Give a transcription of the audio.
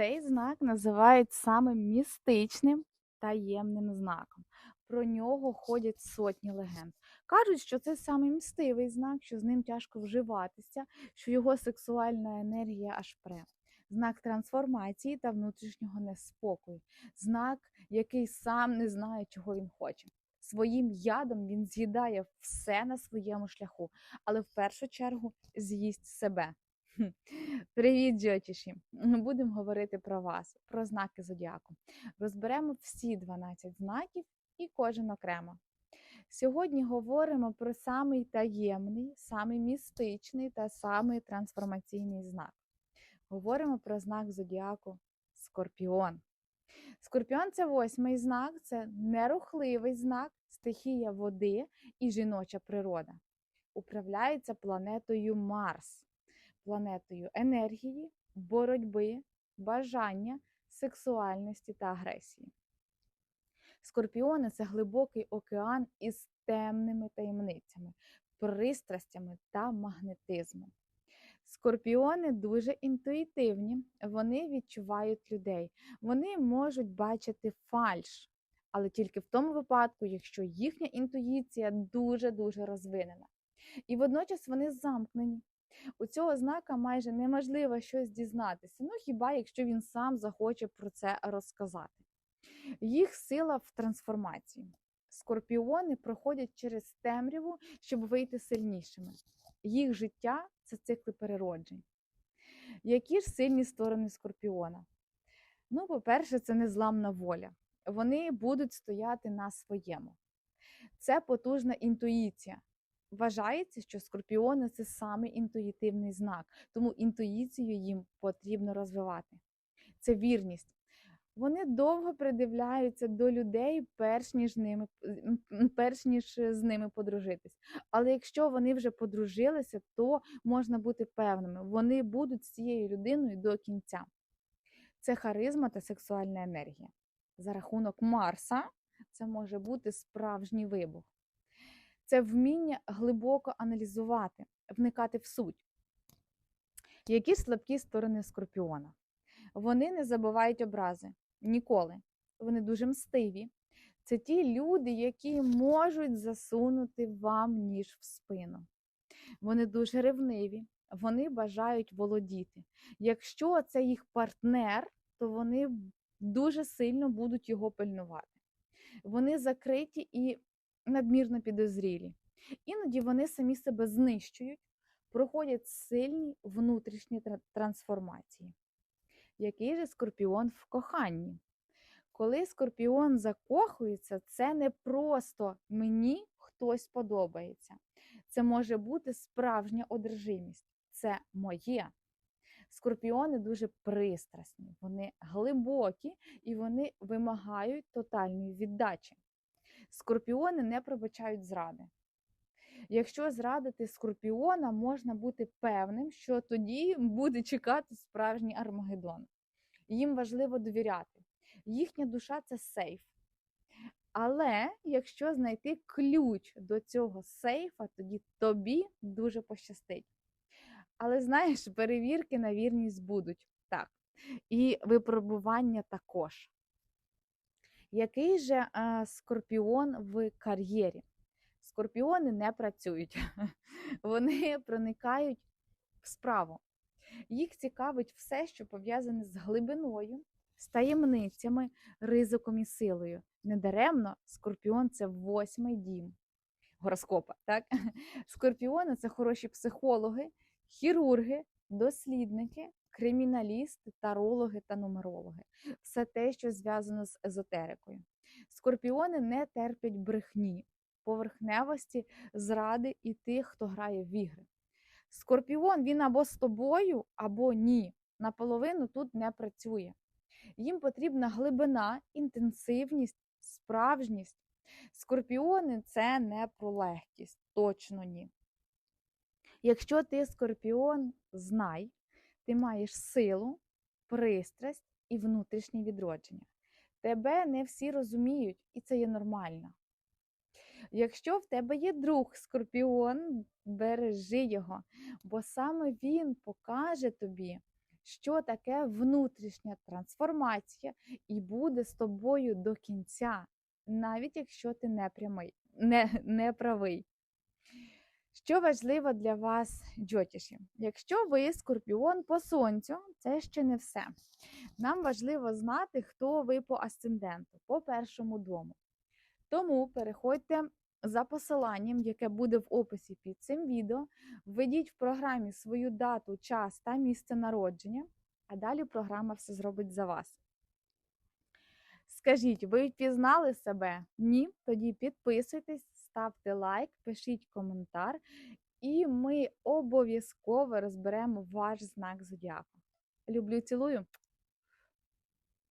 Цей знак називають самим містичним таємним знаком. Про нього ходять сотні легенд. Кажуть, що це саме містивий знак, що з ним тяжко вживатися, що його сексуальна енергія аж пре. Знак трансформації та внутрішнього неспокою, знак, який сам не знає, чого він хоче. Своїм ядом він з'їдає все на своєму шляху, але в першу чергу з'їсть себе. Привіт, Джотіші! Ну, Будемо говорити про вас, про знаки зодіаку. Розберемо всі 12 знаків і кожен окремо. Сьогодні говоримо про самий таємний, самий містичний та самий трансформаційний знак. Говоримо про знак зодіаку Скорпіон. Скорпіон це восьмий знак, це нерухливий знак, стихія води і жіноча природа. Управляється планетою Марс, планетою енергії, боротьби, бажання, сексуальності та агресії. Скорпіони це глибокий океан із темними таємницями, пристрастями та магнетизмом. Скорпіони дуже інтуїтивні, вони відчувають людей, вони можуть бачити фальш, але тільки в тому випадку, якщо їхня інтуїція дуже-дуже розвинена. І водночас вони замкнені. У цього знака майже неможливо щось дізнатися, ну хіба якщо він сам захоче про це розказати. Їх сила в трансформації. Скорпіони проходять через темряву, щоб вийти сильнішими. Їх життя це цикли перероджень. Які ж сильні сторони скорпіона? Ну, по-перше, це незламна воля. Вони будуть стояти на своєму. Це потужна інтуїція. Вважається, що скорпіони це саме інтуїтивний знак, тому інтуїцію їм потрібно розвивати. Це вірність. Вони довго придивляються до людей, перш ніж ними, перш ніж з ними подружитись. Але якщо вони вже подружилися, то можна бути певними, вони будуть з цією людиною до кінця. Це харизма та сексуальна енергія. За рахунок Марса це може бути справжній вибух. Це вміння глибоко аналізувати, вникати в суть. Які слабкі сторони скорпіона? Вони не забувають образи ніколи. Вони дуже мстиві. Це ті люди, які можуть засунути вам ніж в спину. Вони дуже ревниві, вони бажають володіти. Якщо це їх партнер, то вони дуже сильно будуть його пильнувати. Вони закриті і надмірно підозрілі. Іноді вони самі себе знищують, проходять сильні внутрішні трансформації. Який же скорпіон в коханні? Коли скорпіон закохується, це не просто мені хтось подобається. Це може бути справжня одержимість. Це моє. Скорпіони дуже пристрасні, вони глибокі і вони вимагають тотальної віддачі. Скорпіони не пробачають зради. Якщо зрадити скорпіона, можна бути певним, що тоді буде чекати справжній Армагеддон. Їм важливо довіряти. Їхня душа це сейф. Але якщо знайти ключ до цього сейфа, тоді тобі дуже пощастить. Але знаєш, перевірки на вірність будуть так. І випробування також. Який же скорпіон в кар'єрі? Скорпіони не працюють, вони проникають в справу. Їх цікавить все, що пов'язане з глибиною, з таємницями, ризиком і силою. Недаремно скорпіон це восьмий дім гороскопа. Так? Скорпіони це хороші психологи, хірурги, дослідники, криміналісти, тарологи та нумерологи. Все те, що зв'язано з езотерикою. Скорпіони не терпять брехні, поверхневості, зради і тих, хто грає в ігри. Скорпіон він або з тобою, або ні. Наполовину тут не працює. Їм потрібна глибина, інтенсивність, справжність. Скорпіони це не про легкість, точно ні. Якщо ти скорпіон, знай, ти маєш силу, пристрасть і внутрішнє відродження. Тебе не всі розуміють, і це є нормально. Якщо в тебе є друг скорпіон, бережи його, бо саме він покаже тобі, що таке внутрішня трансформація, і буде з тобою до кінця, навіть якщо ти не прямий, не, не правий. Що важливо для вас, джотіші? Якщо ви скорпіон по сонцю, це ще не все. Нам важливо знати, хто ви по асценденту, по першому дому. Тому переходьте за посиланням, яке буде в описі під цим відео. Введіть в програмі свою дату, час та місце народження, а далі програма все зробить за вас. Скажіть, ви впізнали себе? Ні? Тоді підписуйтесь, ставте лайк, пишіть коментар, і ми обов'язково розберемо ваш знак зодіаку. Люблю, цілую!